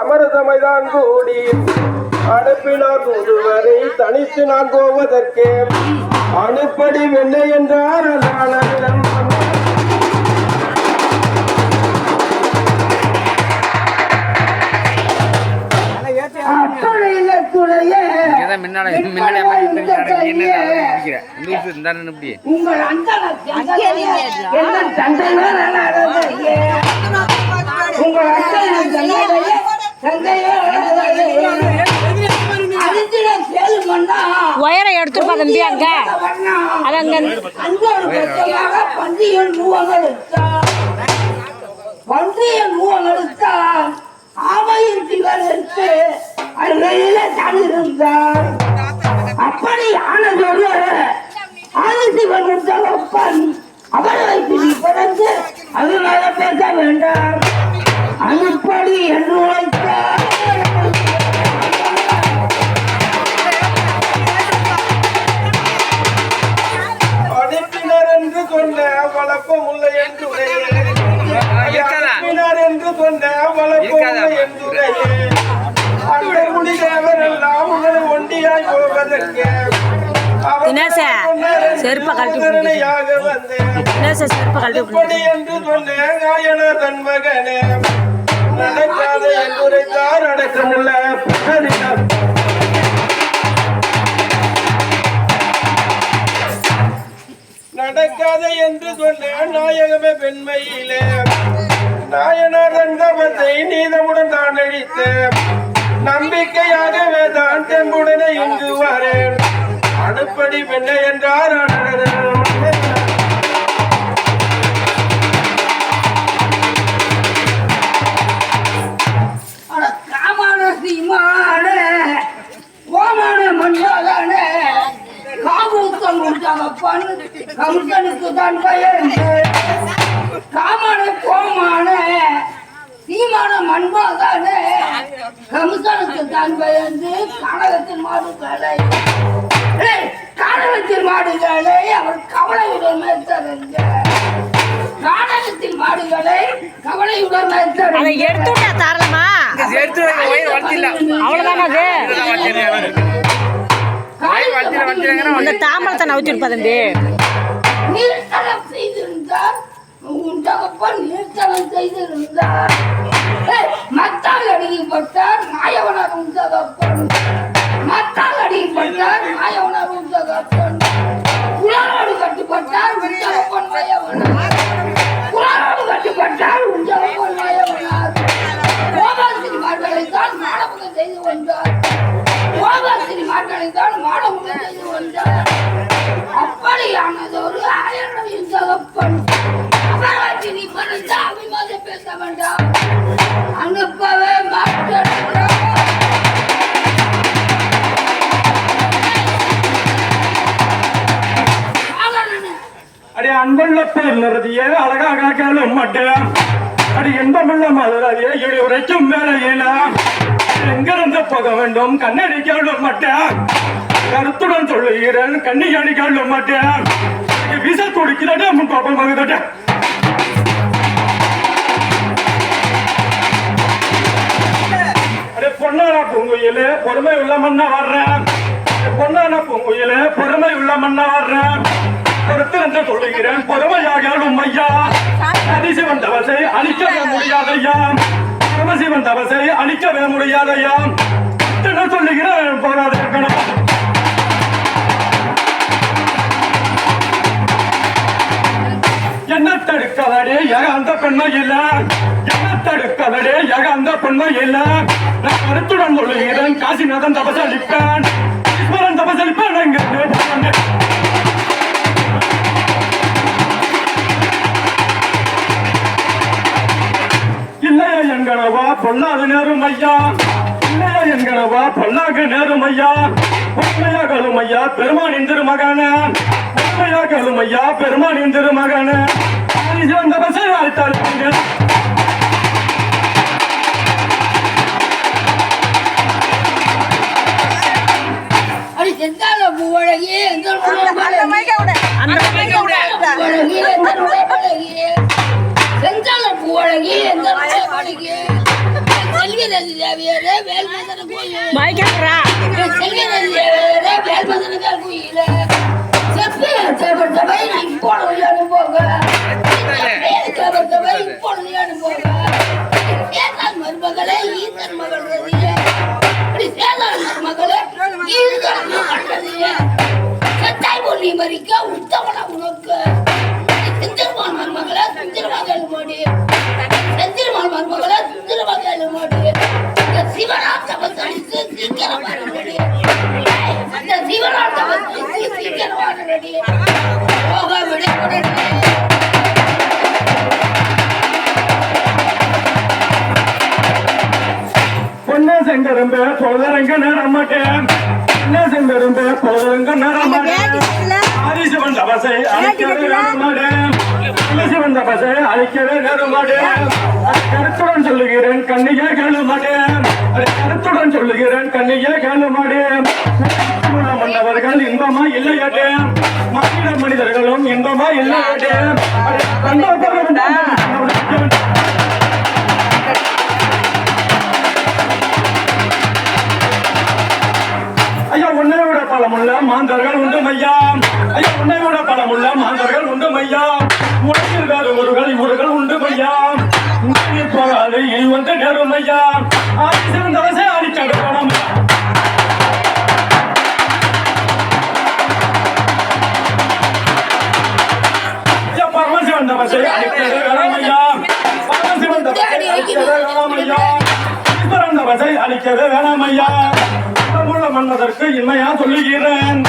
சமரசமைதான் கூடி அனுப்பினார் தூதுவரை தனித்து நான் போவதற்கு. அனுப்படி வெண்ணை என்றார் உங்கள் அந்தன ஒயரை எடுத்துருப்பா தம்பி அங்க. அது அங்க. அன்போடு பெற்றதாக பன்றியின் ஆமையின் திகழ் எடுத்து தனிருந்தார் அப்படி ஆனதோடு ஆதிசிவன் உத்தவப்பன் அவரை பிடி பிறந்து அதனால பேச வேண்டாம். அனுப்படி என்று தினேஷே, செருப்பை கழட்டி செருப்பை நடக்காத என்றுரைத்தார் அடக்கமுள்ள புகழினர். நடக்காத என்று சொன்ன நாயகமே பெண்மையிலே. நாயனார் ரங்கவத்தை நீதமுடன் தான் அழித்த நம்பிக்கையாகவே தான் தெம்புடனே இங்கு வரேன். அடுப்படி பெண்ணை என்றார் அடடடட. சீமான கம்சனுக்கு தான் பயன் காமான கோமான சீமான மண்பாதான கம்சனுக்கு தான் பயந்து கனகத்தின் மாடுகளை. ஏய், கனகத்தின் மாடுகளை அவர் கவலையுடன் நாடகத்தின் மாடுகளை கவலையுடன் அதை எடுத்து அவ்வளவுதானே அது? அந்த தாம்பரத்தை நவுத்திருப்பா தம்பி. செய்திருந்தார் உன் தகப்பன் நீர்த்தலம் செய்திருந்தார் மத்தால் அடிக்கப்பட்டார் மாயவனர் உன் தகப்பன் மத்தால் அடிக்கப்பட்டார் மாயவனர் உன் தகப்பன் குளாரோடு கட்டுப்பட்டார் உன் தகப்பன் மாயவனார். குளாரோடு கட்டுப்பட்டார் உன் தகப்பன் மாயவனார். கோபாசிரிமார்களை தான் மாணவர்கள் செய்து வந்தார் கோபாசிரிமார்களை தான் மாணவர்கள் செய்து வந்தார் அப்படியானது ஒரு ஆயிரம் தகப்பன் அவராட்சி நீ பிறந்த அபிமாத பேச வேண்டாம். அனுப்பவே மாட்டேன் அடி அன்புள்ள அழகாக கேளும் மாட்டேன் அடி இன்பமுள்ள மதுரையே இடி உரைக்கும் வேலையில. எங்கிருந்து போக வேண்டும்? கண்ணடி கேளும் மாட்டேன் கருத்துடன் சொல்லுகிறேன் கண்ணியடி கேளும் மாட்டேன் விச துடிக்கிறதே முன் பாப்பம் மகுதட்டேன் பொங்குயிலே பொறுமை உள்ள மண்ணா வர்றேன் பொன்னான பொங்குயிலே பொறுமை உள்ள மண்ணா வர்றேன் பொறுத்திருந்து சொல்லுகிறேன் பொறுமையாக உண்மையா அதிசிவன் தவசை அழிக்கவே முடியாதையா? பரமசிவன் தவசை அழிக்கவே முடியாதையா? என்ன சொல்லுகிறேன் போராத இருக்கணும் என்ன தடுக்கலடே ஏக அந்த பெண்மை இல்லை. என்ன யகந்த பொன்மை அந்த நான் கருத்துடன் சொல்லுகிறேன் காசிநாதன் தபசளிப்பேன் ஈஸ்வரன் தபசளிப்பேன் எங்க இல்லையா என்கனவா பொல்லாத நேரும் ஐயா. இல்லையா எங்கனவா பொல்லாக நேரும் ஐயா. உண்மையா கழுமையா பெருமானின் திருமகன. உண்மையா ஐயா பெருமானின் திருமகன. சிவந்த பசை வாழ்த்தாள் எந்த பூவழகி செந்தால பூவழகி எந்த பூவழகி செல்வி செல்வராஜ் தேவியரே வேல்மதன கோயில் மைக்கேட்ரா செல்வராஜ் தேவியரே வேல்மதன கோயில் செப்பே தேவத்தவை இப்பொழுது அனுபவ தேவத்தவை இப்பொழுது அனுபவ சேதான் மருமகளே மகள் ரதியே சேதான் மருமகளே மகள் ரதியே சத்தாய் மறிக்க உத்தவன உனக்கு. மருமகளே செந்திருமகள் மோடி. செந்திருமான் மருமகளே செந்திருமகள் மோடி. இந்த சிவனாட்டவன் தனித்து சீக்கிரம் வரணுடி அந்த சிவனாட்டவன் தனித்து சீக்கிரம் வரணுடி போக விட பொன்ன செங்கரும்பு பொழுதரங்க நேரமாட்டேன் பொன்ன செங்கரும்பு பொழுதரங்க நேரமாட்டேன் ஆதிசிவன் தபசை அழிக்கவே நேரமாட்டேன் சிவன் தபசை அழிக்கவே நேரமாட்டேன் அது கருத்துடன் சொல்லுகிறேன் கண்ணியே கேளு மாட்டேன் கருத்துடன் சொல்லுகிறேன் கண்ணியே கேளு மாட்டேன் மன்னவர்கள் இன்பமா இல்லையாட்டேன் மனித மனிதர்களும் இன்பமா கண்டோம் ஐயா உன்னை விட பலமுள்ள மாந்தர்கள் உண்டு மையா ஐயா உன்னை வேறு உலகம் உண்டு மையா உன்னை போகாது வந்து நேரும் ஐயா ஆதி சிறந்தவசை அடிச்சடு பணம் ஐயா பரமசிவன் தவசை வேணாமையா தவசை அடிச்சடு வேணாமையா ஈஸ்வரன் உள்ள மன்னதற்கு இன்மையா சொல்லுகிறேன்.